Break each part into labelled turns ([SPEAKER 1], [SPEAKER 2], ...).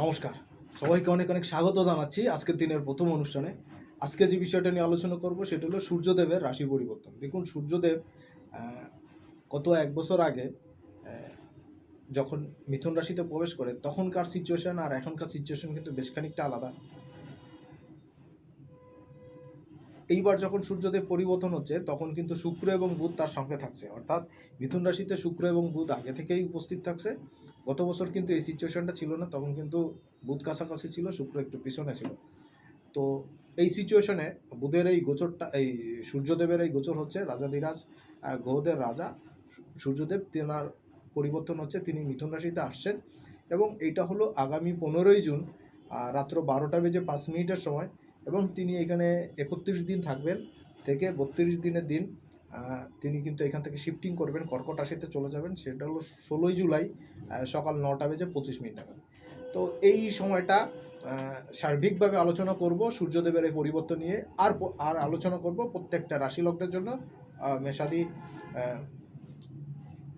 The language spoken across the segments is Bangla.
[SPEAKER 1] নমস্কার। সবাইকে অনেক অনেক স্বাগত জানাচ্ছি আজকের দিনের প্রথম অনুষ্ঠানে। আজকে যে বিষয়টা নিয়ে আলোচনা করব সেটা হলো সূর্যদেবের রাশি পরিবর্তন। দেখুন, সূর্যদেব কত গত এক বছর আগে যখন মিথুন রাশিতে প্রবেশ করে, তখনকার সিচুয়েশন আর এখনকার সিচুয়েশন কিন্তু বেশ খানিকটা আলাদা। এইবার যখন সূর্যদেব পরিবর্তন হচ্ছে, তখন কিন্তু শুক্র এবং বুধ তার সঙ্গে থাকছে। অর্থাৎ মিথুন রাশিতে শুক্র এবং বুধ আগে থেকেই উপস্থিত থাকছে। গত বছর কিন্তু এই সিচুয়েশনটা ছিল না, তখন কিন্তু বুধ কাছাকাছি ছিল, শুক্র একটু পিছনে ছিল। তো এই সিচুয়েশনে বুধের এই গোচরটা, এই সূর্যদেবের এই গোচর হচ্ছে রাজাধিরাজ গ্রহদের রাজা সূর্যদেব তেনার পরিবর্তন হচ্ছে, তিনি মিথুন রাশিতে আসছেন। এবং এইটা হলো আগামী পনেরোই জুন রাত্র বারোটা বেজে পাঁচ মিনিটের সময়। এবং তিনি এখানে একত্রিশ দিন থাকবেন থেকে বত্রিশ দিনের দিন তিনি কিন্তু এখান থেকে শিফটিং করবেন কর্কট রাশিতে চলে যাবেন। সেটা হলো ষোলোই জুলাই সকাল নটা বেজে পঁচিশ মিনিট নাগাদ। তো এই সময়টা সার্বিকভাবে আলোচনা করব সূর্যদেবের এই পরিবর্তন নিয়ে। আর আর আলোচনা করব প্রত্যেকটা রাশি লগ্নের জন্য। আহ,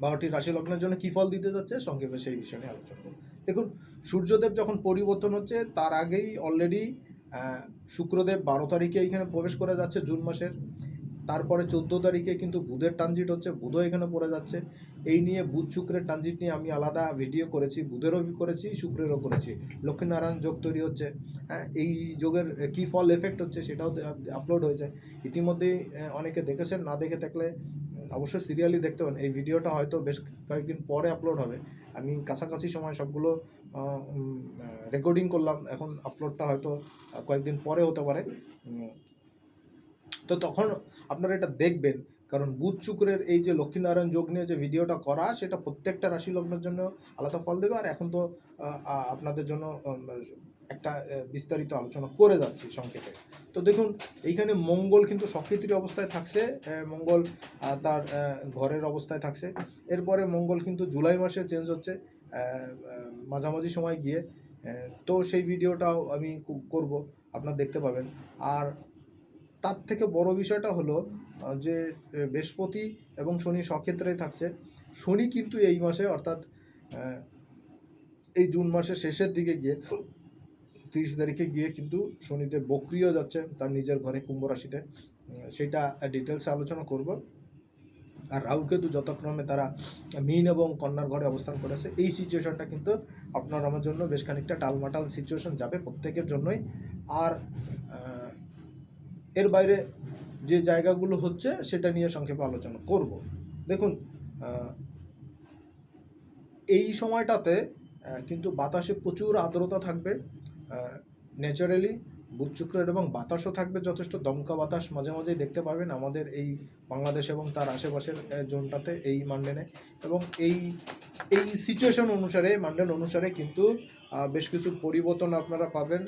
[SPEAKER 1] বারোটি রাশি লগ্নের জন্য কী ফল দিতে যাচ্ছে সংক্ষেপে সেই বিষয় নিয়ে আলোচনা করব। দেখুন সূর্যদেব যখন পরিবর্তন হচ্ছে তার আগেই অলরেডি শুক্রদেব বারো তারিখে এখানে প্রবেশ করে যাচ্ছে, জুন মাসের। তারপরে চোদ্দ তারিখে কিন্তু বুধের ট্রানজিট হচ্ছে, বুধও এখানে পড়ে যাচ্ছে। এই নিয়ে বুধ শুক্রের ট্রানজিট নিয়ে আমি আলাদা ভিডিও করেছি, বুধেরও করেছি, শুক্রেরও করেছি। লক্ষ্মীনারায়ণ যোগ তৈরি হচ্ছে। হ্যাঁ এই যোগের কী ফল এফেক্ট হচ্ছে সেটাও আপলোড হয়েছে। ইতিমধ্যেই অনেকে দেখেছেন, না দেখে থাকলে অবশ্যই সিরিয়ালি দেখতে পারেন। এই ভিডিওটা হয়তো বেশ কয়েকদিন পরে আপলোড হবে। আমি কাছাকাছি সময় সবগুলো রেকর্ডিং করলাম। এখন আপলোডটা হয়তো কয়েকদিন পরে হতে পারে। তো তখন আপনারা এটা দেখবেন। কারণ বুধ শুক্রের এই যে লক্ষ্মীনারায়ণ যোগ নিয়ে যে ভিডিওটা করা, সেটা প্রত্যেকটা রাশি লগ্নের জন্য আলাদা ফল দেবে। আর এখন তো আপনাদের জন্য একটা বিস্তারিত আলোচনা করে যাচ্ছি সংক্ষেপে। তো দেখুন, এইখানে মঙ্গল কিন্তু সক্রিয় অবস্থায় থাকছে মঙ্গল তার ঘরের অবস্থায় থাকছে। এরপরে মঙ্গল কিন্তু জুলাই মাসে চেঞ্জ হচ্ছে মাঝামাঝি সময় গিয়ে তো সেই ভিডিওটাও আমি করব, আপনারা দেখতে পাবেন। আর তার থেকে বড় বিষয়টা হলো যে বৃহস্পতি এবং শনি সক্ষেত্রেই থাকছে। শনি কিন্তু এই মাসে, অর্থাৎ এই জুন মাসের শেষের দিকে গিয়ে তিরিশ তারিখে গিয়ে কিন্তু শনিদেব বক্রিয় যাচ্ছে তার নিজের ঘরে কুম্ভ রাশিতে। সেটা ডিটেলসে আলোচনা করব। আর রাহুকেতু যথাক্রমে তারা মীন এবং কন্যার ঘরে অবস্থান করেছে। এই সিচুয়েশনটা কিন্তু আপনার আমার জন্য বেশ খানিকটা টালমাটাল সিচুয়েশন যাবে প্রত্যেকের জন্যই। আর এর বাইরে যে জায়গাগুলো হচ্ছে সেটা নিয়ে সংক্ষেপে আলোচনা করব। দেখুন এই সময়টাতে কিন্তু বাতাসে প্রচুর আর্দ্রতা থাকবে। ন্যাচারালি বুধ এবং বাতাসও থাকবে যথেষ্ট। দমকা বাতাস মাঝে মাঝেই দেখতে পাবেন আমাদের এই বাংলাদেশ এবং তার আশেপাশের জোনটাতে এই মান্ডেনে। এবং এই এই সিচুয়েশন অনুসারে, মান্ডেন অনুসারে কিন্তু বেশ কিছু পরিবর্তন আপনারা পাবেন।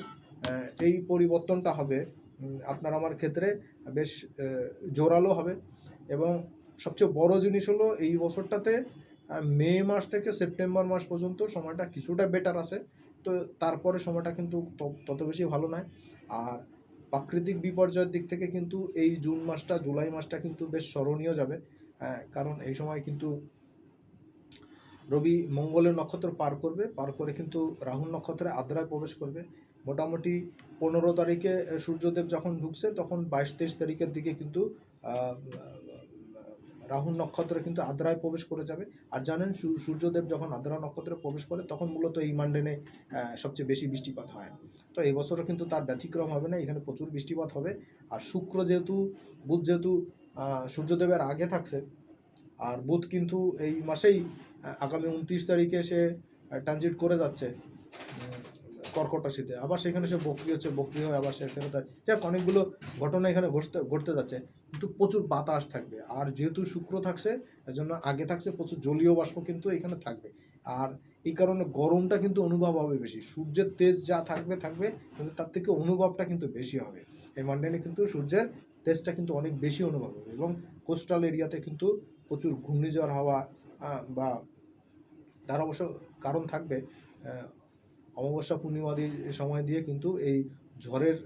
[SPEAKER 1] এই পরিবর্তনটা হবে আপনার আমার ক্ষেত্রে বেশ জোরালো হবে। এবং সবচেয়ে বড় জিনিস হলো এই বছরটাতে মে মাস থেকে সেপ্টেম্বর মাস পর্যন্ত সময়টা কিছুটা বেটার আছে। তো তারপরে সময়টা কিন্তু তত বেশি ভালো নয়। আর প্রাকৃতিক বিপর্যয়ের দিক থেকে কিন্তু এই জুন মাসটা জুলাই মাসটা কিন্তু বেশ স্মরণীয় যাবে। আহ, কারণ এই সময় কিন্তু রবি মঙ্গলের নক্ষত্র পার করবে। পার করে কিন্তু রাহুল নক্ষত্রে আদ্রায় প্রবেশ করবে। মোটামুটি পনেরো তারিখে সূর্যদেব যখন ঢুকছে তখন বাইশ তেইশ তারিখের দিকে কিন্তু রাহুল নক্ষত্রে কিন্তু আদ্রায় প্রবেশ করে যাবে। আর জানেন সূর্যদেব যখন আদ্রা নক্ষত্রে প্রবেশ করে, তখন মূলত এই মান্ডেনে সবচেয়ে বেশি বৃষ্টিপাত হয়। তো এই বছরও কিন্তু তার ব্যতিক্রম হবে না, এখানে প্রচুর বৃষ্টিপাত হবে। আর শুক্র যেহেতু, বুধ যেহেতু সূর্যদেবের আগে থাকছে, আর বুধ কিন্তু এই মাসেই আগামী উনত্রিশ তারিখে সে ট্রানজিট করে যাচ্ছে। কর্কট রাশিতে আবার সেখানে সে বকরি হচ্ছে, বকরি হয়ে আবার সে ফেরত যাক, অনেকগুলো ঘটনা এখানে ঘটতে ঘটতে যাচ্ছে। কিন্তু প্রচুর বাতাস থাকবে। আর যেহেতু শুক্র থাকছে এর জন্য আগে থাকছে প্রচুর জলীয় বাষ্প কিন্তু এখানে থাকবে। আর এই কারণে গরমটা কিন্তু অনুভব হবে বেশি। সূর্যের তেজ যা থাকবে থাকবে, কিন্তু তার থেকে অনুভবটা কিন্তু বেশি হবে। এই মান্ডেনে কিন্তু সূর্যের তেজটা কিন্তু অনেক বেশি অনুভব হবে। এবং কোস্টাল এরিয়াতে কিন্তু প্রচুর ঘূর্ণিঝড় হাওয়া বা তার অবশ্য কারণ থাকবে অমাবস্যা পূর্ণিমাদি সময় দিয়ে কিন্তু এই ঝড়ের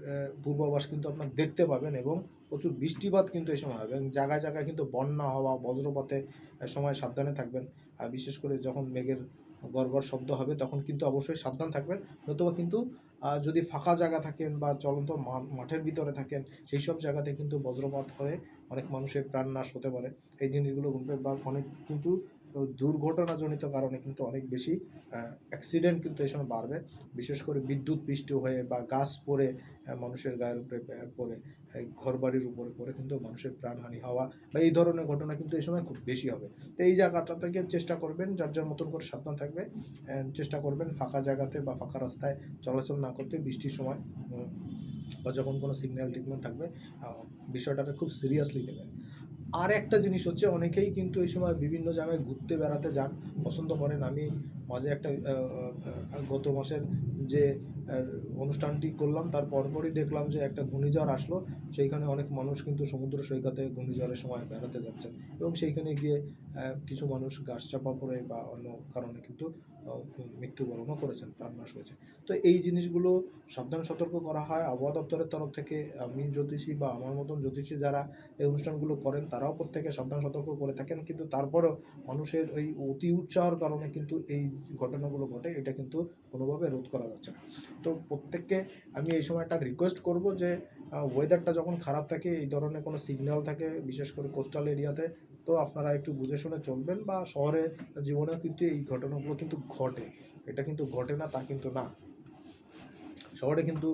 [SPEAKER 1] পূর্বাভাস কিন্তু আপনার দেখতে পাবেন এবং প্রচুর বৃষ্টিপাত কিন্তু এই সময় হবে এবং জায়গায় জায়গায় কিন্তু বন্যা হওয়া, বজ্রপাতে সময় সাবধানে থাকবেন। আর বিশেষ করে যখন মেঘের গড়গড় শব্দ হবে তখন কিন্তু অবশ্যই সাবধান থাকবেন। নতুবা কিন্তু যদি ফাঁকা জায়গা থাকেন বা চলন্ত মাঠের ভিতরে থাকেন সেই সব জায়গাতে কিন্তু বজ্রপাত হয়ে অনেক মানুষের প্রাণ নাশ হতে পারে। এই জিনিসগুলো বা অনেক কিন্তু দুর্ঘটনাজনিত কারণে কিন্তু অনেক বেশি অ্যাক্সিডেন্ট কিন্তু এই সময় বাড়বে। বিশেষ করে বিদ্যুৎ পৃষ্ঠ হয়ে বা গাছ পড়ে মানুষের গায়ের উপরে পড়ে ঘর বাড়ির উপরে পড়ে কিন্তু মানুষের প্রাণহানি হওয়া বা এই ধরনের ঘটনা কিন্তু এই সময় খুব বেশি হবে। তো এই জায়গাটা থেকে চেষ্টা করবেন, যার যার মতন করে সাবধান থাকবে চেষ্টা করবেন ফাঁকা জায়গাতে বা ফাঁকা রাস্তায় চলাচল না করতে বৃষ্টির সময় বা যখন কোনো সিগন্যাল ট্রিটমেন্ট থাকবে বিষয়টাকে খুব সিরিয়াসলি নেবেন। আর একটা জিনিস হচ্ছে অনেকেই কিন্তু এই সময় বিভিন্ন জায়গায় ঘুরতে বেড়াতে যান, পছন্দ করেন। আমি মাঝে একটা গত মাসের যে অনুষ্ঠানটি করলাম, তার পরপরই দেখলাম যে একটা ঘূর্ণিঝড় আসলো। সেইখানে অনেক মানুষ কিন্তু সমুদ্র সৈকতে ঘূর্ণিঝড়ের সময় বেড়াতে যাচ্ছেন এবং সেইখানে গিয়ে কিছু মানুষ গাছ চাপা পড়ে বা অন্য কারণে কিন্তু মৃত্যুবরণও করেছেন, প্রাণনাশ হয়েছে। তো এই জিনিসগুলো সাবধান সতর্ক করা হয়। আবহাওয়া দপ্তরের তরফ থেকে আমি জ্যোতিষী বা আমার মতন জ্যোতিষী যারা এই অনুষ্ঠানগুলো করেন, তারাও প্রত্যেকে সাবধান সতর্ক করে থাকেন। কিন্তু তারপরেও মানুষের ওই অতি উৎসাহের কারণে কিন্তু এই ঘটনাগুলো ঘটে, এটা কিন্তু কোনোভাবে রোধ করা যাচ্ছে না। তো প্রত্যেককে আমি এই সময় একটা রিকোয়েস্ট করব যে ওয়েদারটা যখন খারাপ থাকে, এই ধরনের কোনো সিগন্যাল থাকে, বিশেষ করে কোস্টাল এরিয়াতে তো আপনারা একটু বুঝে শুনে চলবেন বা শহরে জীবনেও কিন্তু এই ঘটনাগুলো কিন্তু ঘটে। এটা কিন্তু ঘটে না, তা কিন্তু না। শহরে কিন্তু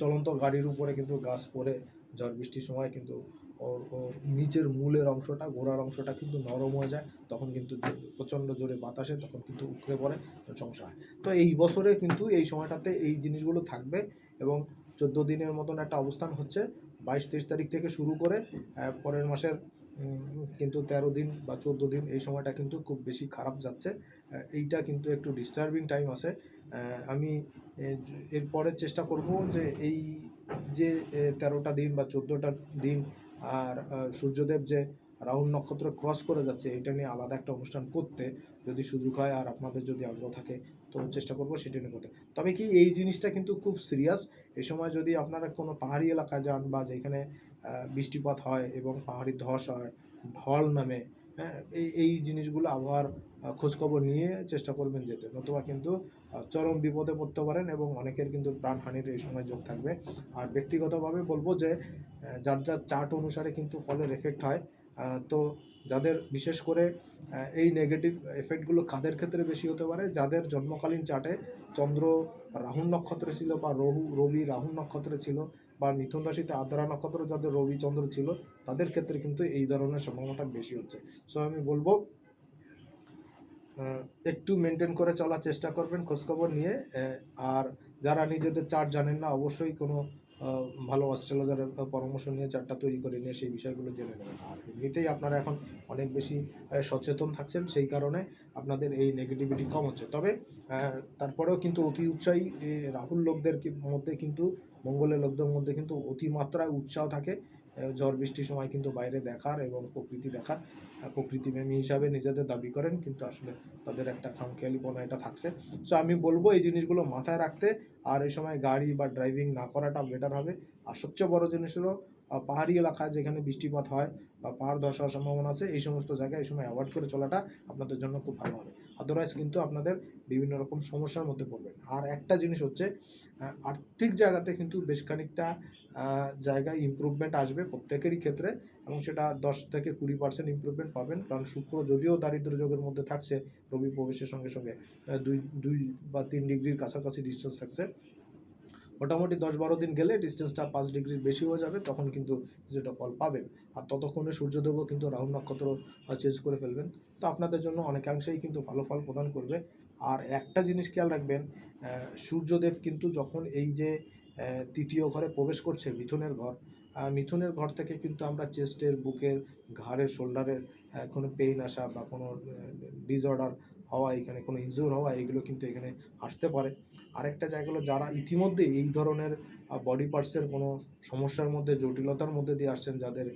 [SPEAKER 1] চলন্ত গাড়ির উপরে কিন্তু গাছ পড়ে, ঝড় বৃষ্টির সময় কিন্তু ওর নিচের মূলের অংশটা, গোড়ার অংশটা কিন্তু নরম হয়ে যায়, তখন কিন্তু প্রচণ্ড জোরে বাতাসে তখন কিন্তু উকড়ে পড়ে সমস্যা হয়। তো এই বছরে কিন্তু এই সময়টাতে এই জিনিসগুলো থাকবে এবং চোদ্দ দিনের মতন একটা অবস্থান হচ্ছে। বাইশ, তেইশ তারিখ থেকে শুরু করে পরের মাসের কিন্তু তেরো দিন বা চোদ্দ দিন এই সময়টা কিন্তু খুব বেশি খারাপ যাচ্ছে। এইটা কিন্তু একটু ডিস্টার্বিং টাইম আছে। আমি এরপরে চেষ্টা করব যে এই যে তেরোটা দিন বা চোদ্দোটা দিন আর সূর্যদেব যে রাহুল নক্ষত্র ক্রস করে যাচ্ছে, এটা নিয়ে আলাদা একটা অনুষ্ঠান করতে যদি সুযোগ হয় আর আপনাদের যদি আগ্রহ থাকে, তো চেষ্টা করব সেটা নিয়ে করতে। তবে কি এই জিনিসটা কিন্তু খুব সিরিয়াস এই সময় যদি আপনারা কোনো পাহাড়ি এলাকায় যান বা যেখানে বৃষ্টিপাত হয় এবং পাহাড়ি ধস হয়, ঢল নামে এই এই জিনিসগুলো আবহাওয়ার খোঁজখবর নিয়ে চেষ্টা করবেন যেতে। নতুবা কিন্তু চরম বিপদে পড়তে পারেন এবং অনেকের কিন্তু প্রাণহানির এই সময় যোগ থাকবে। আর ব্যক্তিগতভাবে বলব যে যার যার চার্ট অনুসারে কিন্তু ফলের এফেক্ট হয়। তো যাদের বিশেষ করে এই নেগেটিভ এফেক্টগুলো কাদের ক্ষেত্রে বেশি হতে পারে? যাদের জন্মকালীন চার্টে চন্দ্র রাহুল নক্ষত্রে ছিল বা রহু, রবি রাহুল নক্ষত্রে ছিল বা মিথুন রাশিতে আদ্রা নক্ষত্র যাদের রবি চন্দ্র ছিল, তাদের ক্ষেত্রে কিন্তু এই ধরনের সম্ভাবনাটা বেশি হচ্ছে। সো আমি বলব একটু মেনটেন করে চলার চেষ্টা করবেন খোঁজখবর নিয়ে আর যারা নিজেদের চার্ট জানেন না, অবশ্যই কোনো ভালো অস্ট্রেলজারের পরামর্শ নিয়ে চার্টটা তৈরি করে নিয়ে সেই বিষয়গুলো জেনে নেবেন। আর এমনিতেই আপনারা এখন অনেক বেশি সচেতন থাকছেন, সেই কারণে আপনাদের এই নেগেটিভিটি কম হচ্ছে। তবে তারপরেও কিন্তু অতি উৎসাহী রাহুল লোকদের মধ্যে কিন্তু মঙ্গলের লোকদের মধ্যে কিন্তু অতিমাত্রায় উৎসাহ থাকে ঝড় বৃষ্টির সময় কিন্তু বাইরে দেখার এবং প্রকৃতি দেখার। প্রকৃতি প্রকৃতিপ্রেমী হিসাবে নিজেদের দাবি করেন, কিন্তু আসলে তাদের একটা খামখেয়ালিপনা এটা থাকছে। সো আমি বলব এই জিনিসগুলো মাথায় রাখতে, আর এই সময় গাড়ি বা ড্রাইভিং না করাটা বেটার হবে। আর সবচেয়ে বড় জিনিস হলো পাহাড়ি এলাকায় যেখানে বৃষ্টিপাত হয় বা পাহাড় ধস হওয়ার সম্ভাবনা আছে, এই সমস্ত জায়গায় এই সময় অ্যাভয়েড করে চলাটা আপনাদের জন্য খুব ভালো হবে। আদারওয়াইজ কিন্তু আপনাদের বিভিন্ন রকম সমস্যার মধ্যে পড়বেন। আর একটা জিনিস হচ্ছে আর্থিক জায়গাতে কিন্তু বেশ খানিকটা জায়গায় ইমপ্রুভমেন্ট আসবে প্রত্যেকেরই ক্ষেত্রে এবং সেটা দশ থেকে কুড়ি পার্সেন্ট ইমপ্রুভমেন্ট পাবেন। কারণ শুক্র যদিও দারিদ্র যোগের মধ্যে থাকছে, রবি প্রবেশের সঙ্গে সঙ্গে দুই দুই বা তিন ডিগ্রির কাছাকাছি ডিস্টেন্স থাকছে। মোটামুটি দশ বারো দিন গেলে ডিস্টেন্সটা পাঁচ ডিগ্রির বেশি হয়ে যাবে, তখন কিন্তু কিছুটা ফল পাবেন। আর ততক্ষণে সূর্যদেবও কিন্তু রাহু নক্ষত্র চেঞ্জ করে ফেলবেন। তো আপনাদের জন্য অনেকাংশেই কিন্তু ভালো ফল প্রদান করবে। আর একটা জিনিস খেয়াল রাখবেন সূর্যদেব কিন্তু যখন এই যে তৃতীয় ঘরে প্রবেশ করছে, মিথুনের ঘর মিথুনের ঘর থেকে কিন্তু আমরা চেস্টের বুকের, ঘাড়ের শোল্ডারের কোনো পেইন আসা বা কোনো ডিসঅর্ডার হওয়া, এখানে কোনো ইনজুর হওয়া, এগুলো কিন্তু এখানে আসতে পারে। আরেকটা জায়গা হলো যারা ইতিমধ্যে এই ধরনের বডি পার্টসের কোনো সমস্যার মধ্যে, জটিলতার মধ্যে দিয়ে আসছেন, যাদের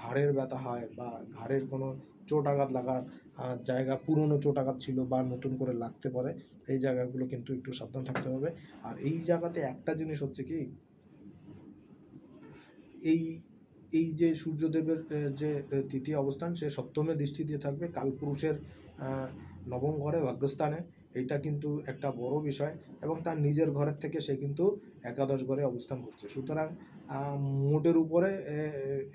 [SPEAKER 1] ঘাড়ের ব্যথা হয় বা ঘাড়ের কোনো চোট আঘাত লাগার জায়গা, পুরনো চোট আঘাত ছিল বা নতুন করে লাগতে পারে, এই জায়গাগুলো কিন্তু একটু সাবধান থাকতে হবে। আর এই জায়গাতে একটা জিনিস হচ্ছে কি, এই এই যে সূর্যদেবের যে তৃতীয় অবস্থান, সে সপ্তমে দৃষ্টি দিয়ে থাকবে। কালপুরুষের নবম ঘরে ভাগ্যস্থানে, এইটা কিন্তু একটা বড় বিষয় এবং তার নিজের ঘরের থেকে সে কিন্তু একাদশ ঘরে অবস্থান করছে। সুতরাং মোটের উপরে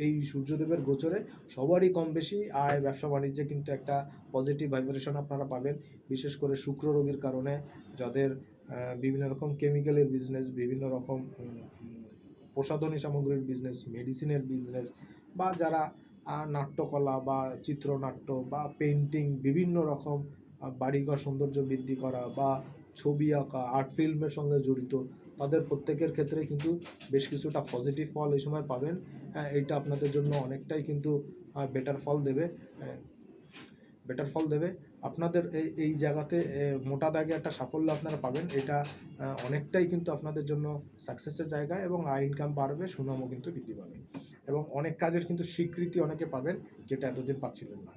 [SPEAKER 1] এই সূর্যদেবের গোচরে সবারই কম বেশি আয়, ব্যবসা বাণিজ্যে কিন্তু একটা পজিটিভ ভাইব্রেশন আপনারা পাবেন। বিশেষ করে শুক্র রবির কারণে যাদের বিভিন্ন রকম কেমিক্যালের বিজনেস বিভিন্ন রকম প্রসাধনী সামগ্রীর বিজনেস মেডিসিনের বিজনেস বা যারা নাট্যকলা বা চিত্রনাট্য বা পেন্টিং বিভিন্ন রকম বাড়িঘর সৌন্দর্য বৃদ্ধি করা বা ছবি আঁকা আর্ট ফিল্মের সঙ্গে জড়িত তাদের প্রত্যেকের ক্ষেত্রে কিন্তু বেশ কিছুটা পজিটিভ ফল এই সময় পাবেন। হ্যাঁ, এইটা আপনাদের জন্য অনেকটাই কিন্তু বেটার ফল দেবে। বেটার ফল দেবে। আপনাদের এই এই জায়গাতে মোটা দাগে একটা সাফল্য আপনারা পাবেন। এটা অনেকটাই কিন্তু আপনাদের জন্য সাকসেসের জায়গা এবং আয় ইনকাম বাড়বে সুনামও কিন্তু বৃদ্ধি পাবে। এবং অনেক কাজের কিন্তু স্বীকৃতি অনেকে পাবেন যেটা এতদিন পাচ্ছিলেন না।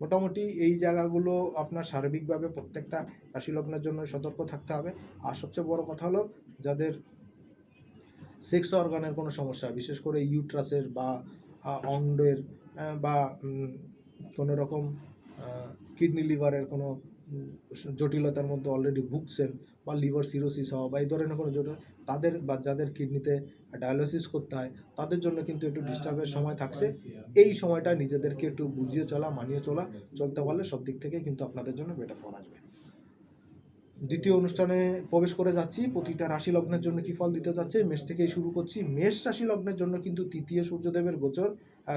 [SPEAKER 1] মোটামুটি এই জায়গাগুলো আপনার সার্বিকভাবে প্রত্যেকটা রাশি লগ্নের জন্য সতর্ক থাকতে হবে। আর সবচেয়ে বড় কথা হলো যাদের সেক্স অর্গানের কোনো সমস্যা, বিশেষ করে ইউট্রাসের বা অন্ডের বা কোনো রকম কিডনি লিভারের কোনো জটিলতার মধ্যে অলরেডি ভুগছেন বা লিভার সিরোসিস হওয়া বা এই ধরনের কোনো জটিল তাদের বা যাদের কিডনিতে ডায়ালিসিস করতে হয় তাদের জন্য কিন্তু একটু ডিস্টার্বের সময় থাকছে। এই সময়টা নিজেদেরকে একটু বুঝিয়ে চলা মানিয়ে চলা চলতে পারলে সব দিক থেকে কিন্তু আপনাদের জন্য বেটার ফল আসবে। দ্বিতীয় অনুষ্ঠানে প্রবেশ করে যাচ্ছি। প্রতিটা রাশি লগ্নের জন্য কি ফল দিতে যাচ্ছে? মেষ থেকেই শুরু করছি। মেষ রাশি লগ্নের জন্য কিন্তু তৃতীয় সূর্যদেবের গোচর।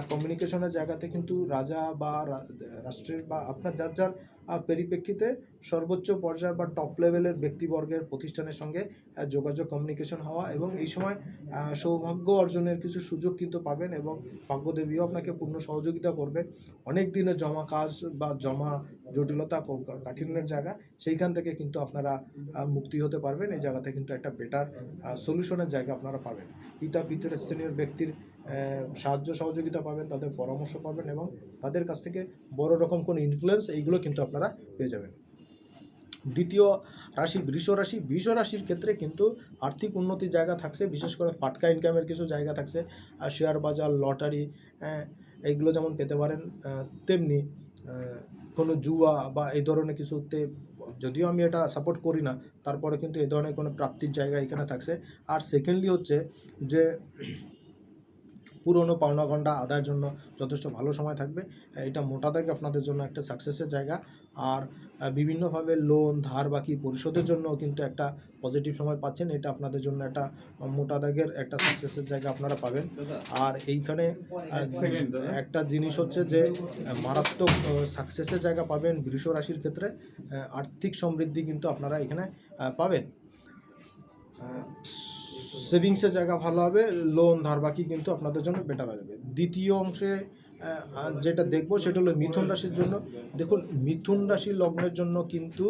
[SPEAKER 1] কমিউনিকেশনের জায়গাতে কিন্তু রাজা বা রাষ্ট্রের বা আপনার যার যার পরিপ্রেক্ষিতে সর্বোচ্চ পর্যায়ে বা টপ লেভেলের ব্যক্তিবর্গের প্রতিষ্ঠানের সঙ্গে যোগাযোগ কমিউনিকেশন হওয়া এবং এই সময় সৌভাগ্য অর্জনের কিছু সুযোগ কিন্তু পাবেন এবং ভাগ্যদেবীও আপনাকে পূর্ণ সহযোগিতা করবে অনেক দিনের জমা কাজ বা জমা জটিলতা কাঠিন্যের জায়গা, সেইখান থেকে কিন্তু আপনারা মুক্তি হতে পারবেন। এই জায়গাতে কিন্তু একটা বেটার সলিউশনের জায়গা আপনারা পাবেন। পিতা পিতর স্থানীয় ব্যক্তির সাহায্য সহযোগিতা পাবেন, তাদের পরামর্শ পাবেন এবং তাদের কাছ থেকে বড় রকম কোনো ইনফ্লুয়েন্স এইগুলো কিন্তু আপনারা পেয়ে যাবেন। দ্বিতীয় রাশি বৃষ রাশি। বৃষ রাশির ক্ষেত্রে কিন্তু আর্থিক উন্নতির জায়গা থাকছে, বিশেষ করে ফাটকা ইনকামের কিছু জায়গা থাকছে। আর শেয়ার বাজার লটারি এইগুলো যেমন পেতে পারেন তেমনি কোনো জুয়া বা এই ধরনের কিছুতে যদিও আমি এটা সাপোর্ট করি না, তারপরে কিন্তু এই ধরনের কোনো প্রাপ্তির জায়গা এখানে থাকছে। আর সেকেন্ডলি হচ্ছে যে পুরনো পাওনা ঘণ্টা আদায়ের জন্য যথেষ্ট ভালো সময় থাকবে। এটা মোটা থেকে আপনাদের জন্য একটা সাকসেসের জায়গা। আর বিভিন্নভাবে লোন ধার বাকি পরিশোধের জন্য কিন্তু একটা পজিটিভ সময় পাচ্ছেন। এটা আপনাদের জন্য একটা মোটা দাগের একটা সাকসেসের জায়গা আপনারা পাবেন। আর এইখানে একটা জিনিস হচ্ছে যে মারাত্মক সাকসেসের জায়গা পাবেন বৃষ রাশির ক্ষেত্রে। আর্থিক সমৃদ্ধি কিন্তু আপনারা এখানে পাবেন। সেভিংসের জায়গা ভালো হবে লোন ধার বাকি কিন্তু আপনাদের জন্য বেটার আসবে দ্বিতীয় অংশে যেটা দেখব সেটা হলো মিথুন রাশির জন্য। দেখুন, মিথুন রাশি লগ্নের জন্য কিন্তু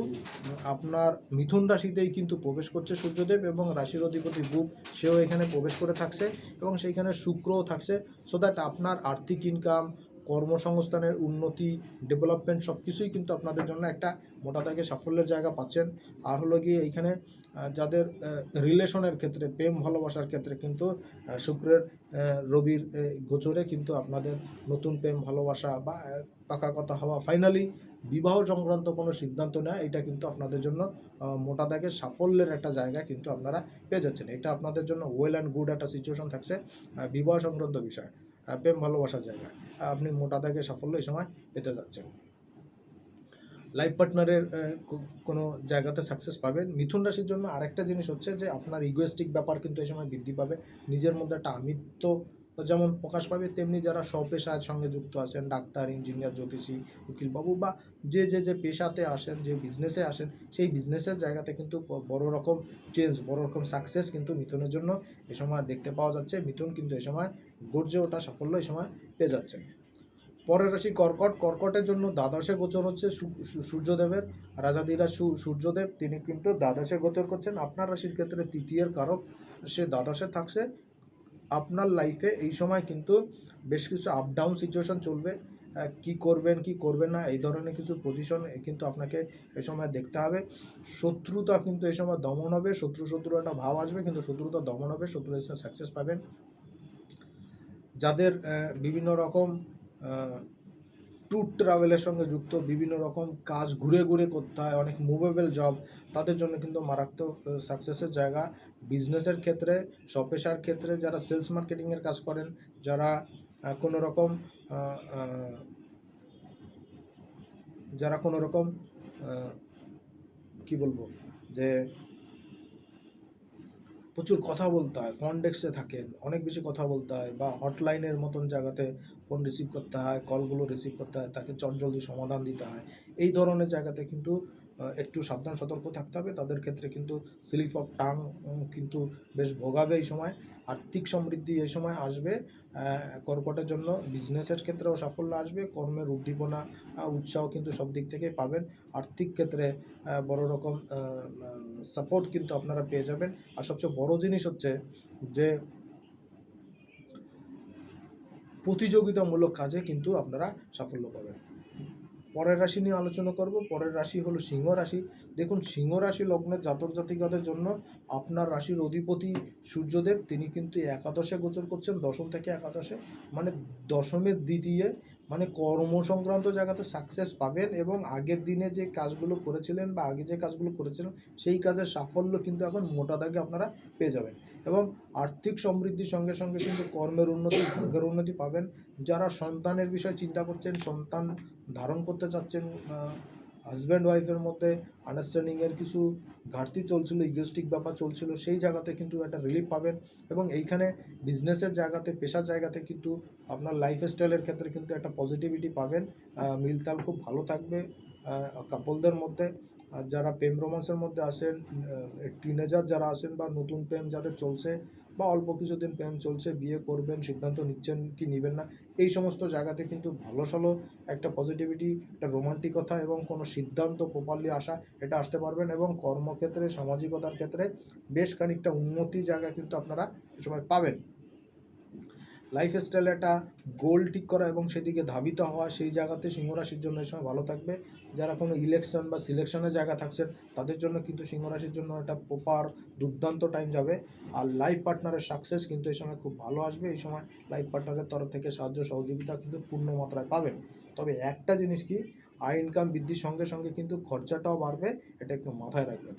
[SPEAKER 1] আপনার মিথুন রাশিতেই কিন্তু প্রবেশ করছে সূর্যদেব এবং রাশির অধিপতি বুক সেও এখানে প্রবেশ করে থাকছে এবং সেইখানে শুক্রও থাকছে। সো দ্যাট আপনার আর্থিক ইনকাম কর্মসংস্থানের উন্নতি ডেভেলপমেন্ট সব কিছুই কিন্তু আপনাদের জন্য একটা মোটা দাগে সাফল্যের জায়গা পাচ্ছেন। আর হলো গিয়ে এইখানে যাদের রিলেশনের ক্ষেত্রে, প্রেম ভালোবাসার ক্ষেত্রে কিন্তু শুক্রের রবির গোচরে কিন্তু আপনাদের নতুন প্রেম ভালোবাসা বা পাকা কথা হওয়া ফাইনালি বিবাহ সংক্রান্ত কোনো সিদ্ধান্ত নেয় এটা কিন্তু আপনাদের জন্য মোটা দাগের সাফল্যের একটা জায়গা কিন্তু আপনারা পেয়ে যাচ্ছেন। এটা আপনাদের জন্য ওয়েল অ্যান্ড গুড একটা সিচুয়েশন থাকছে বিবাহ সংক্রান্ত বিষয়। প্রেম ভালোবাসার জায়গা। আপনি মোটা দাগে সাফল্য এই সময় পেতে যাচ্ছেন। লাইফ পার্টনারের কোনো জায়গাতে সাকসেস পাবেন। মিথুন রাশির জন্য আরেকটা জিনিস হচ্ছে যে, আপনার ইগোয়েস্টিক ব্যাপার কিন্তু এই সময় বৃদ্ধি পাবে। নিজের মধ্যে একটা আমিত্ব যেমন প্রকাশ পাবে, তেমনি যারা স্বপেশার সঙ্গে যুক্ত আছেন, ডাক্তার, ইঞ্জিনিয়ার, জ্যোতিষী, উকিলবাবু বা যে যে যে পেশাতে আসেন, যে বিজনেসে আসেন, সেই বিজনেসের জায়গাতে কিন্তু বড় রকম চেঞ্জ বড় রকম সাকসেস কিন্তু মিথুনের জন্য এ সময় দেখতে পাওয়া যাচ্ছে। মিথুন কিন্তু এ সময় গর্জে ওঠা সাফল্য এই সময় পেয়ে যাচ্ছেন পরের রাশি কর্কট। কর্কটের জন্য দ্বাদশে গোচর হচ্ছে সূর্যদেবের। রাজাদিরা সূর্যদেব, তিনি কিন্তু দ্বাদশে গোচর করছেন। আপনার রাশির ক্ষেত্রে তৃতীয়ের কারক সে দ্বাদশে থাকছে। আপনার লাইফে এই সময় কিন্তু বেশ কিছু আপ ডাউন সিচুয়েশন চলবে। কি করবেন কি করবেন না, এই ধরনের কিছু পজিশন কিন্তু আপনাকে এই সময় দেখতে হবে। শত্রুতা কিন্তু এই সময় দমন হবে, শত্রু শত্রু একটা ভাব আসবে, কিন্তু শত্রুতা দমন হবে শত্রু সাকসেস পাবেন। যাদের বিভিন্ন রকম ট্যুর ট্রাভেলের সঙ্গে যুক্ত, বিভিন্ন রকম কাজ ঘুরে ঘুরে করতে হয়, অনেক মুভেবল জব তাদের জন্য কিন্তু মারাত্মক সাকসেসের জায়গা। বিজনেসের ক্ষেত্রে স্বপেশার ক্ষেত্রে যারা সেলস মার্কেটিংয়ের কাজ করেন, যারা কোনো রকম যারা কোনো রকম কি বলব? যে প্রচুর কথা বলতে হয় ফোন ডেস্কে থাকেন, অনেক বেশি কথা বলতে হয় বা হটলাইনের মতন জায়গাতে ফোন রিসিভ করতে হয় কলগুলো রিসিভ করতে হয়, তাকে চটজলদি সমাধান দিতে হয়। এই ধরনের জায়গাতে কিন্তু একটু সাবধান, সতর্ক থাকতে হবে। তাদের ক্ষেত্রে কিন্তু স্লিপ অফ টাং কিন্তু বেশ ভোগাবে এই সময়। আর্থিক সমৃদ্ধি এই সময় আসবে কর্কটের জন্য বিজনেসের ক্ষেত্রেও সাফল্য আসবে, কর্মের উদ্দীপনা উৎসাহ কিন্তু সব দিক থেকেই পাবেন। আর্থিক ক্ষেত্রে বড় রকম সাপোর্ট কিন্তু আপনারা পেয়ে যাবেন। আর সবচেয়ে বড় জিনিস হচ্ছে যে, প্রতিযোগিতামূলক কাজে কিন্তু আপনারা সাফল্য পাবেন। পরের রাশি নিয়ে আলোচনা করব। পরের রাশি হলো সিংহ রাশি। দেখুন, সিংহ রাশি লগ্নের জাতক জাতিকাদের জন্য আপনার রাশির অধিপতি সূর্যদেব। তিনি কিন্তু একাদশে গোচর করছেন, দশম থেকে একাদশে। মানে দশমের দ্বিতীয়। মানে কর্ম সংক্রান্ত জায়গাতে সাকসেস পাবেন এবং আগের দিনে যে কাজগুলো করেছিলেন বা আগে যে কাজগুলো করেছিলেন, সেই কাজের সাফল্য কিন্তু এখন মোটা দাগে আপনারা পেয়ে যাবেন। এবং আর্থিক সমৃদ্ধির সঙ্গে সঙ্গে কিন্তু কর্মের উন্নতি, ভাগ্যের উন্নতি পাবেন। যারা সন্তানের বিষয়ে চিন্তা করছেন, সন্তান ধারণ করতে চাচ্ছেন হাজব্যান্ড ওয়াইফের মধ্যে আন্ডারস্ট্যান্ডিংয়ের কিছু ঘাটতি চলছিল ইগোস্টিক ব্যাপার চলছিল, সেই জায়গাতে কিন্তু একটা রিলিফ পাবেন এবং এইখানে বিজনেসের জায়গাতে, পেশার জায়গাতে কিন্তু আপনার লাইফ স্টাইলের ক্ষেত্রে কিন্তু একটা পজিটিভিটি পাবেন। মিলতাল খুব ভালো থাকবে কাপলদের মধ্যে। আর যারা প্রেম রোমান্সের মধ্যে আসেন টিনেজার যারা আসেন বা নতুন প্রেম যাদের চলছে বা অল্প কিছুদিন প্রেম চলছে, বিয়ে করবেন, সিদ্ধান্ত নিচ্ছেন কি নেবেন না, এই সমস্ত জায়গাতে কিন্তু ভালো সালো একটা পজিটিভিটি একটা রোমান্টিকতা এবং কোনো সিদ্ধান্ত প্রপারলি আসা, এটা আসতে পারবেন এবং কর্মক্ষেত্রে, সামাজিকতার ক্ষেত্রে বেশ খানিকটা উন্নতি জায়গা কিন্তু আপনারা এ সময় পাবেন। লাইফ স্টাইলে একটা গোল ঠিক করা এবং সেদিকে ধাবিত হওয়া, সেই জায়গাতে সিংহরাশির জন্য এই সময় ভালো থাকবে। যারা কোনো ইলেকশন বা সিলেকশনের জায়গা থাকছেন, তাদের জন্য কিন্তু সিংহরাশির জন্য একটা প্রপার দুর্দান্ত টাইম যাবে। আর লাইফ পার্টনারের সাকসেস কিন্তু এই সময় খুব ভালো আসবে। এই সময় লাইফ পার্টনারের তরফ থেকে সাহায্য সহযোগিতা কিন্তু পূর্ণ মাত্রায় পাবেন। তবে একটা জিনিস কি, আয় ইনকাম বৃদ্ধির সঙ্গে সঙ্গে কিন্তু খরচাটাও বাড়বে, এটা একটু মাথায় রাখবেন।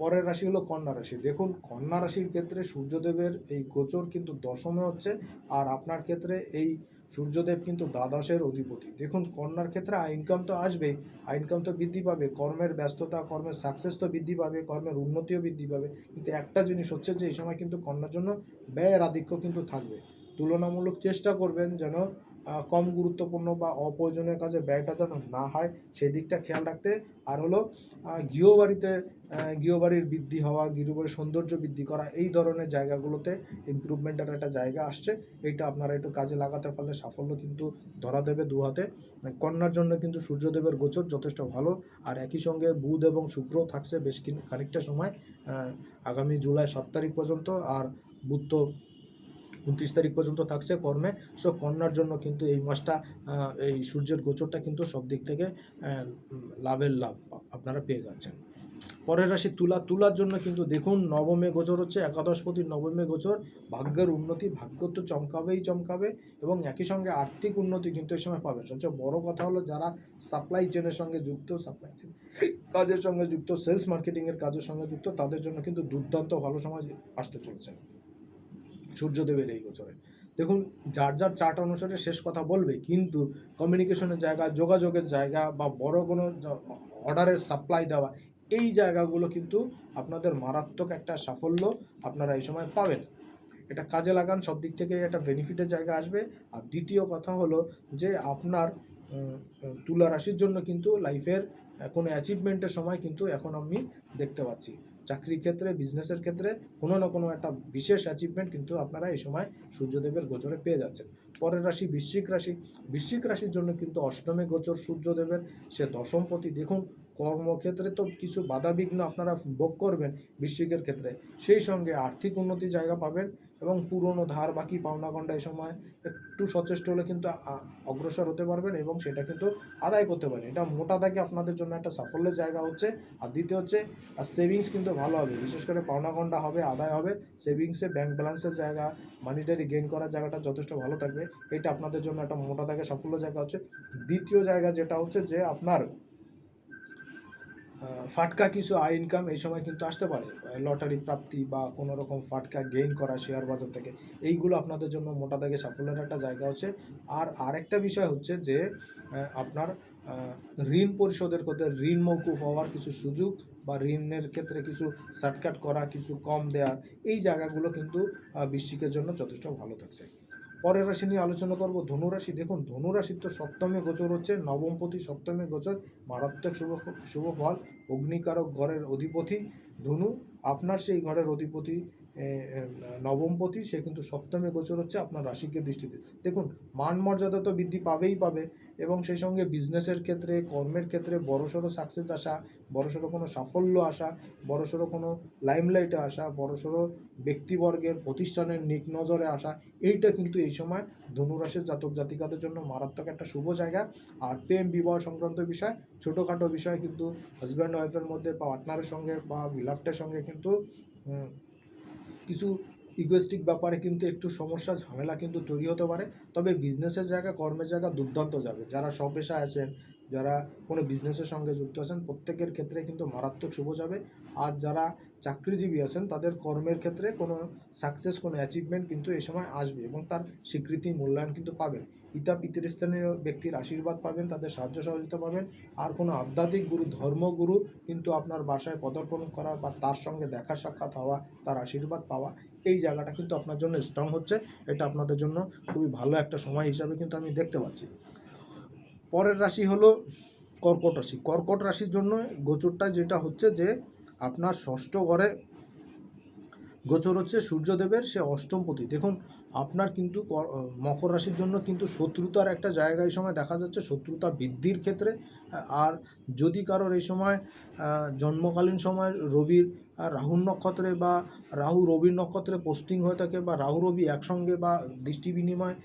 [SPEAKER 1] পরের রাশি হলো কন্যা রাশি। দেখুন, কন্যা রাশির ক্ষেত্রে সূর্যদেবের এই গোচর কিন্তু দশমে হচ্ছে, আর আপনার ক্ষেত্রে এই সূর্যদেব কিন্তু দ্বাদশের অধিপতি। দেখুন, কন্যার ক্ষেত্রে ইনকাম তো আসবেই ইনকাম তো বৃদ্ধি পাবে, কর্মের ব্যস্ততা, কর্মের সাকসেস তো বৃদ্ধি পাবে, কর্মের উন্নতিও বৃদ্ধি পাবে। কিন্তু একটা জিনিস হচ্ছে যে, এই সময় কিন্তু কন্যার জন্য ব্যয়ের আধিক্য কিন্তু থাকবে। তুলনামূলক চেষ্টা করবেন যেন কম গুরুত্বপূর্ণ বা অপ্রয়োজনীয় কাজে ব্যয়টা যেন না হয়, সেই দিকটা খেয়াল রাখতে। আর হলো গৃহবাড়িতে গৃহবাড়ির বৃদ্ধি হওয়া, গৃহবাড়ির সৌন্দর্য বৃদ্ধি করা, এই ধরনের জায়গাগুলোতে ইমপ্রুভমেন্টের একটা জায়গা আসছে। এইটা আপনারা একটু কাজে লাগাতে পারলে সাফল্য কিন্তু ধরা দেবে দু হাতে। কন্যার জন্য কিন্তু সূর্যদেবের গোচর যথেষ্ট ভালো। আর একই সঙ্গে বুধ এবং শুক্র থাকছে বেশ খানিকটা সময় আগামী জুলাই সাত তারিখ পর্যন্ত। আর বুধ তো উনত্রিশ তারিখ পর্যন্ত থাকছে কর্মে। সো কন্যার জন্য কিন্তু এই মাসটা এই সূর্যের গোচরটা কিন্তু সব দিক থেকে লাভের লাভ আপনারা পেয়ে যাচ্ছেন। পরের রাশি তুলা। তুলার জন্য কিন্তু দেখুন, নবমে গোচর হচ্ছে একাদশপতি নবমে গোচর। ভাগ্যের উন্নতি, ভাগ্য তো চমকাবেই চমকাবে এবং একই সঙ্গে আর্থিক উন্নতি কিন্তু এই সময় পাবে। সবচেয়ে বড় কথা হলো যারা সাপ্লাই চেনের সঙ্গে যুক্ত সাপ্লাই চেন কাজের সঙ্গে যুক্ত সেলস মার্কেটিংয়ের কাজের সঙ্গে যুক্ত, তাদের জন্য কিন্তু দুর্দান্ত ভালো সময় আসতে চলছে। সূর্যদেবের এই গোচরে। দেখুন, যার যার চার্ট অনুসারে শেষ কথা বলবে, কিন্তু কমিউনিকেশনের জায়গা, যোগাযোগের জায়গা বা বড় কোনো অর্ডারের সাপ্লাই দেওয়া, এই জায়গাগুলো কিন্তু আপনাদের মারাত্মক একটা সাফল্য আপনারা এই সময় পাবেন। এটা কাজে লাগান, সব দিক থেকে একটা বেনিফিটের জায়গা আসবে। আর দ্বিতীয় কথা হলো যে আপনার তুলা রাশির জন্য কিন্তু লাইফের কোনো অ্যাচিভমেন্টের সময় কিন্তু এখন আমি দেখতে পাচ্ছি। চাকরির ক্ষেত্রে বিজনেসের ক্ষেত্রে কোনো না কোনো একটা বিশেষ অ্যাচিভমেন্ট কিন্তু আপনারা এই সময় সূর্যদেবের গোচরে পেয়ে যাচ্ছেন। পরের রাশি বৃশ্চিক রাশি। বৃশ্চিক রাশির জন্য কিন্তু অষ্টমে গোচর সূর্যদেবের, সে দশমপতি দেখুন, কর্মক্ষেত্রে তো কিছু বাধাবিঘ্ন আপনারা ভোগ করবেন বৃশ্চিকের ক্ষেত্রে। সেই সঙ্গে আর্থিক উন্নতি জায়গা পাবেন। এবং পুরনো ধার বাকি পাওনা গন্ডা এই সময় একটু সচেষ্ট হলে কিন্তু অগ্রসর হতে পারবেন এবং সেটা কিন্তু আদায় করতে পারেন। এটা মোটা দাগে আপনাদের জন্য একটা সাফল্যের জায়গা হচ্ছে। আর দ্বিতীয় হচ্ছে, আর সেভিংস কিন্তু ভালো হবে। বিশেষ করে পাওনা গন্ডা হবে, আদায় হবে। সেভিংসে ব্যাংক ব্যালেন্সের জায়গা মানিটারি গেইন করার জায়গাটা যথেষ্ট ভালো থাকবে। এটা আপনাদের জন্য একটা মোটা দাগে সাফল্য জায়গা হচ্ছে। দ্বিতীয় জায়গা যেটা হচ্ছে যে আপনার ফাটকা কিছু আয় ইনকাম এই সময় কিন্তু আসতে পারে। লটারি প্রাপ্তি বা কোনো রকম ফাটকা গেইন করা শেয়ার বাজার থেকে। এইগুলো আপনাদের জন্য মোটা দাগে সাফল্যের একটা জায়গা হচ্ছে। আর আরেকটা বিষয় হচ্ছে যে আপনার ঋণ পরিশোধের ক্ষেত্রে ঋণ মৌকুফ হওয়ার কিছু সুযোগ বা ঋণের ক্ষেত্রে কিছু শার্টকাট করা, কিছু কম দেওয়া এই জায়গাগুলো কিন্তু বৃশ্চিকের জন্য যথেষ্ট ভালো থাকছে। পরের রাশি নিয়ে আলোচনা করব ধনুরাশি দেখুন ধনুরাশির তো সপ্তমে গোচর হচ্ছে, নবমপতি সপ্তমে গোচর, মারাত্মক শুভ শুভ ফল, অগ্নিকারক ঘরের অধিপতি ধনু, আপনার সেই ঘরের অধিপতি নবমপতি সে কিন্তু সপ্তমে গোচর হচ্ছে আপনার রাশিকে দৃষ্টিতে। দেখুন, মান মর্যাদা তো বৃদ্ধি পাবেই পাবে এবং সেই সঙ্গে বিজনেসের ক্ষেত্রে, কর্মের ক্ষেত্রে বড়সড় সাকসেস আসা বড়সড় কোনো সাফল্য আসা বড়সড় কোনো লাইমলাইটে আসা বড়সড় ব্যক্তিবর্গের প্রতিষ্ঠানের নিক নজরে আসা, এইটা কিন্তু এই সময় ধনুরাশির জাতক জাতিকাদের জন্য মারাত্মক একটা শুভ জায়গা। আর প্রেম, বিবাহ সংক্রান্ত বিষয়, ছোটোখাটো বিষয় কিন্তু হাজব্যান্ড ওয়াইফের মধ্যে বা পার্টনারের সঙ্গে বা বিলাফটের সঙ্গে কিন্তু কিছু ইগোয়েস্টিক ব্যাপারে কিন্তু একটু সমস্যা, ঝামেলা কিন্তু তৈরি হতে পারে। তবে বিজনেসের জায়গা, কর্মের জায়গা দুর্দান্ত যাবে। যারা সপেশা আছেন, যারা কোনো বিজনেসের সঙ্গে যুক্ত আছেন, প্রত্যেকের ক্ষেত্রে কিন্তু মারাত্মক শুভ যাবে। আর যারা চাকরিজীবী আছেন, তাদের কর্মের ক্ষেত্রে কোনো সাকসেস কোনো অ্যাচিভমেন্ট কিন্তু এই সময় আসবে এবং তার স্বীকৃতি, মূল্যায়ন কিন্তু পাবেন। পিতা পিতৃস্থানীয় ব্যক্তির আশীর্বাদ পাবেন, তাদের সাহায্য সহযোগিতা পাবেন। আর কোনো আধ্যাত্মিক গুরু, ধর্মগুরু কিন্তু আপনার বাসায় পদার্পণ করা বা তার সঙ্গে দেখা সাক্ষাৎ হওয়া, তার আশীর্বাদ পাওয়া, এই জায়গাটা কিন্তু আপনার জন্য স্ট্রং হচ্ছে। এটা আপনাদের জন্য খুবই ভালো একটা সময় হিসাবে কিন্তু আমি দেখতে পাচ্ছি। পরের রাশি হলো কর্কট রাশি। কর্কট রাশির জন্য গোচরটা যেটা হচ্ছে যে আপনার ষষ্ঠ ঘরে গোচর হচ্ছে সূর্যদেবের সে অষ্টমপতি। দেখুন, আপনার কিন্তু কর- মকর রাশির জন্য কিন্তু শত্রুতার একটা জায়গায় সময় দেখা যাচ্ছে, শত্রুতা বৃদ্ধির ক্ষেত্রে আর যদি কারোর এই সময় জন্মকালীন সময় রবির রাহুর নক্ষত্রে বা রাহু রবির নক্ষত্রে পোস্টিং হয়ে থাকে বা রাহু রবি একসঙ্গে বা দৃষ্টি বিনিময়,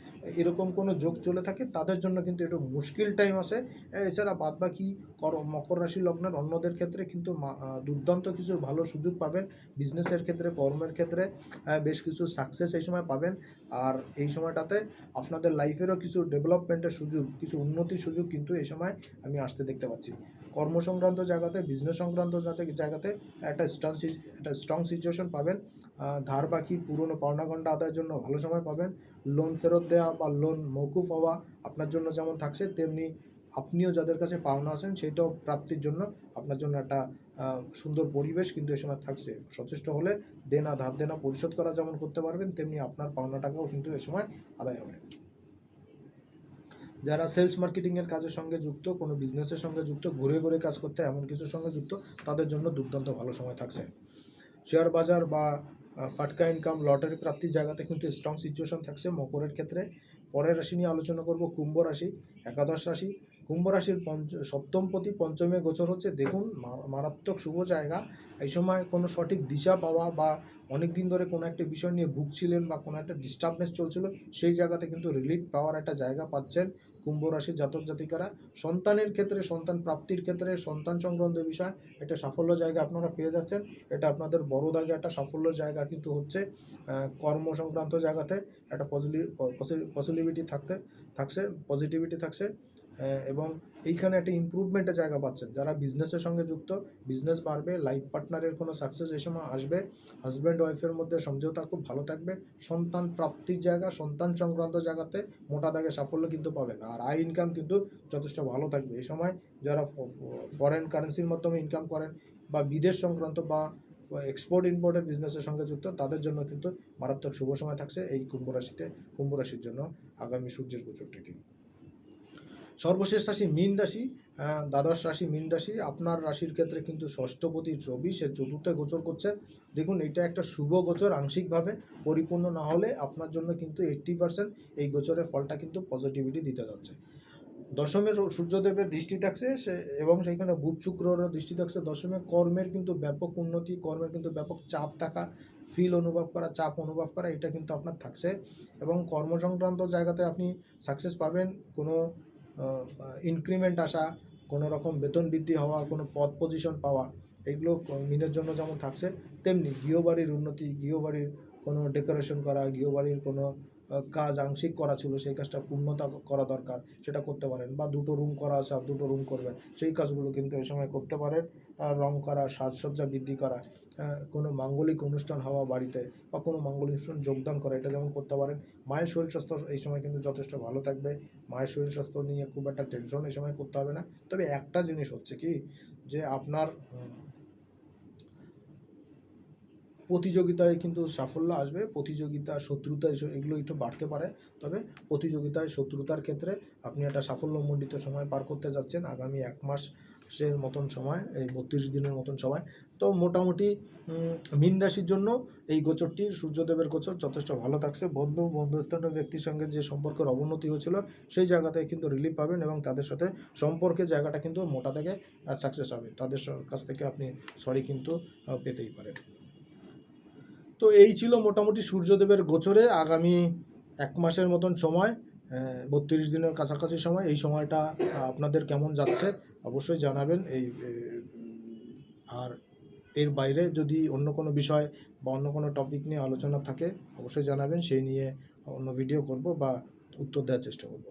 [SPEAKER 1] এরকম কোনো যোগ চলে থাকে, তাদের জন্য কিন্তু একটু মুশকিল টাইম আসে। এছাড়া বাদবাকি কর, মকর রাশি লগ্নের অন্যদের ক্ষেত্রে কিন্তু দুর্দান্ত কিছু ভালো সুযোগ পাবেন। বিজনেসের ক্ষেত্রে, কর্মের ক্ষেত্রে বেশ কিছু সাকসেস এই সময় পাবেন। আর এই সময়টাতে আপনাদের লাইফেরও কিছু ডেভেলপমেন্টের সুযোগ, কিছু উন্নতির সুযোগ কিন্তু এই সময় আমি আসতে দেখতে পাচ্ছি। কর্ম সংক্রান্ত জায়গাতে বিজনেস সংক্রান্ত জায়গাতে একটা স্ট্রং একটা স্ট্রং সিচুয়েশন পাবেন। ধার বাকি, পুরনো পাওনাগণ্ডা আদায়ের জন্য ভালো সময় পাবেন। লোন ফেরত দেওয়া বা লোন মৌকুফ হওয়া আপনার জন্য যেমন থাকছে, তেমনি আপনিও যাদের কাছে পাওনা আছেন, সেটাও প্রাপ্তির জন্য আপনার জন্য একটা সুন্দর পরিবেশ কিন্তু এই সময় থাকছে। সচেষ্ট হলে দেনা, ধার দেনা পরিশোধ করা যেমন করতে পারবেন, তেমনি আপনার পাওনা টাকাও কিন্তু এই সময় আদায় হবে। যারা সেলস মার্কেটিংয়ের কাজের সঙ্গে যুক্ত, কোনো বিজনেসের সঙ্গে যুক্ত, ঘুরে ঘুরে কাজ করতে এমন কিছুর সঙ্গে যুক্ত, তাদের জন্য দুর্দান্ত ভালো সময় থাকছে। শেয়ার বাজার বা ফাটকা ইনকাম লটারি প্রাপ্তির জায়গাতে কিন্তু স্ট্রং সিচুয়েশন থাকছে মকরের ক্ষেত্রে। পরের রাশি নিয়ে আলোচনা করব, কুম্ভ রাশি, একাদশ রাশি কুম্ভ রাশির পঞ্চ, সপ্তম প্রতি পঞ্চমে গোচর হচ্ছে। দেখুন মারাত্মক শুভ জায়গা। এই সময় কোনো সঠিক দিশা পাওয়া বা অনেক দিন ধরে কোনো একটা বিষয় নিয়ে ভুগছিলেন বা কোনো একটা ডিস্টার্বনেস চলছিল, সেই জায়গাতে কিন্তু রিলিফ পাওয়ার একটা জায়গা পাচ্ছেন কুম্ভ রাশির জাতক জাতিকারা। সন্তানের ক্ষেত্রে, সন্তান প্রাপ্তির ক্ষেত্রে, সন্তান সংক্রান্ত বিষয় একটা সাফল্য জায়গা আপনারা পেয়ে যাচ্ছেন। এটা আপনাদের বড় দাগে একটা সাফল্য জায়গা কিন্তু হচ্ছে কর্ম সংক্রান্ত জায়গাতে একটা পজিটিভ পজিটিভিটি থাকতে, থাকছে পজিটিভিটি থাকছে। এবং এইখানে একটা ইমপ্রুভমেন্টের জায়গা পাচ্ছেন। যারা বিজনেসের সঙ্গে যুক্ত বিজনেস বাড়বে লাইফ পার্টনারের কোনো সাকসেস এই সময় আসবে হাজব্যান্ড ওয়াইফের মধ্যে সমঝোতা খুব ভালো থাকবে, সন্তান প্রাপ্তির জায়গা, সন্তান সংক্রান্ত জায়গাতে মোটা দাগে সাফল্য কিন্তু পাবেন। আর আয় ইনকাম কিন্তু যথেষ্ট ভালো থাকবে। এই সময় যারা ফরেন কারেন্সির মাধ্যমে ইনকাম করেন বা বিদেশ সংক্রান্ত বা এক্সপোর্ট ইম্পোর্টের বিজনেসের সঙ্গে যুক্ত, তাদের জন্য কিন্তু মারাত্মক শুভ সময় থাকছে এই কুম্ভ রাশিতে, কুম্ভ রাশির জন্য আগামী সূর্যের গোচরটি সর্বশেষ রাশি মীন রাশি দ্বাদশ রাশি মীন রাশি, আপনার রাশির ক্ষেত্রে কিন্তু ষষ্ঠপতি রবি, সে চতুর্থে গোচর করছে দেখুন, এটা একটা শুভ গোচর আংশিকভাবে, পরিপূর্ণ না হলে আপনার জন্য কিন্তু এইট্টি পার্সেন্ট এই গোচরের ফলটা কিন্তু পজিটিভিটি দিতে যাচ্ছে। দশমের সূর্যদেবের দৃষ্টি থাকছে, সে এবং সেইখানে বুধ শুক্রেরও দৃষ্টি থাকছে। দশমে কর্মের কিন্তু ব্যাপক উন্নতি, কর্মের কিন্তু ব্যাপক চাপ থাকা ফিল অনুভব করা, চাপ অনুভব করা, এটা কিন্তু আপনার থাকছে। এবং কর্ম সংক্রান্ত জায়গাতে আপনি সাকসেস পাবেন। কোনো ইনক্রিমেন্ট আসা, কোনো রকম বেতন বৃদ্ধি হওয়া, কোনো পদ পজিশন পাওয়া এইগুলো মিনের জন্য যেমন থাকছে, তেমনি গৃহবাড়ির উন্নতি, গৃহবাড়ির কোনো ডেকোরেশন করা, গৃহবাড়ির কোনো কাজ আংশিক করা ছিল, সেই কাজটা পূর্ণতা করা দরকার, সেটা করতে পারেন বা দুটো রুম করা আছে, আর দুটো রুম করবেন, সেই কাজগুলো কিন্তু এই সময় করতে পারেন, আর রং করা, সাজসজ্জা বৃদ্ধি করা কোনো মাঙ্গলিক অনুষ্ঠান হওয়া বাড়িতে বা কোনো মাঙ্গলিক অনুষ্ঠান যোগদান করা, এটা যেমন করতে পারেন। মায়ের শরীর স্বাস্থ্য এই সময় কিন্তু যথেষ্ট ভালো থাকবে। মায়ের শরীর স্বাস্থ্য নিয়ে খুব একটা টেনশন এই সময় করতে হবে না। তবে একটা জিনিস হচ্ছে কি, যে আপনার প্রতিযোগিতায় কিন্তু সাফল্য আসবে, প্রতিযোগিতা, শত্রুতা এগুলো একটু বাড়তে পারে। তবে প্রতিযোগিতায় শত্রুতার ক্ষেত্রে আপনি একটা সাফল্যমণ্ডিত সময় পার করতে যাচ্ছেন। আগামী এক মাস মাসের মতন সময়, এই বত্রিশ দিনের মতন সময়। তো মোটামুটি মীন রাশির জন্য এই গোচরটি, সূর্যদেবের গোচর যথেষ্ট ভালো থাকছে। বন্ধু, বন্ধুস্থানীয় ব্যক্তির সঙ্গে যে সম্পর্কের অবনতি হয়েছিল, সেই জায়গাতে কিন্তু রিলিফ পাবেন এবং তাদের সাথে সম্পর্কের জায়গাটা কিন্তু মোটা থেকে সাকসেস হবে। তাদের কাছ থেকে আপনি সরি কিন্তু পেতেই পারেন। তো এই ছিল মোটামুটি সূর্যদেবের গোচরে আগামী এক মাসের মতন সময় বত্রিশ দিনের কাছাকাছি সময়। এই সময়টা আপনাদের কেমন যাচ্ছে, অবশ্যই জানাবেন। এই আর এর বাইরে যদি অন্য কোনো বিষয় বা অন্য কোনো টপিক নিয়ে আলোচনা থাকে, অবশ্যই জানাবেন। সেই নিয়ে অন্য ভিডিও করব বা উত্তর দেওয়ার চেষ্টা করব।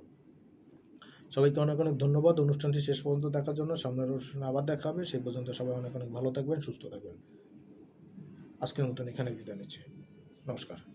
[SPEAKER 1] সবাইকে অনেক অনেক ধন্যবাদ। অনুষ্ঠানটি শেষ পর্যন্ত দেখার জন্য। সামনের অনুষ্ঠানে আবার দেখা হবে। সেই পর্যন্ত সবাই অনেক অনেক ভালো থাকবেন, সুস্থ থাকবেন। আজকের মতন এখানে বিদায় নিচ্ছি। নমস্কার।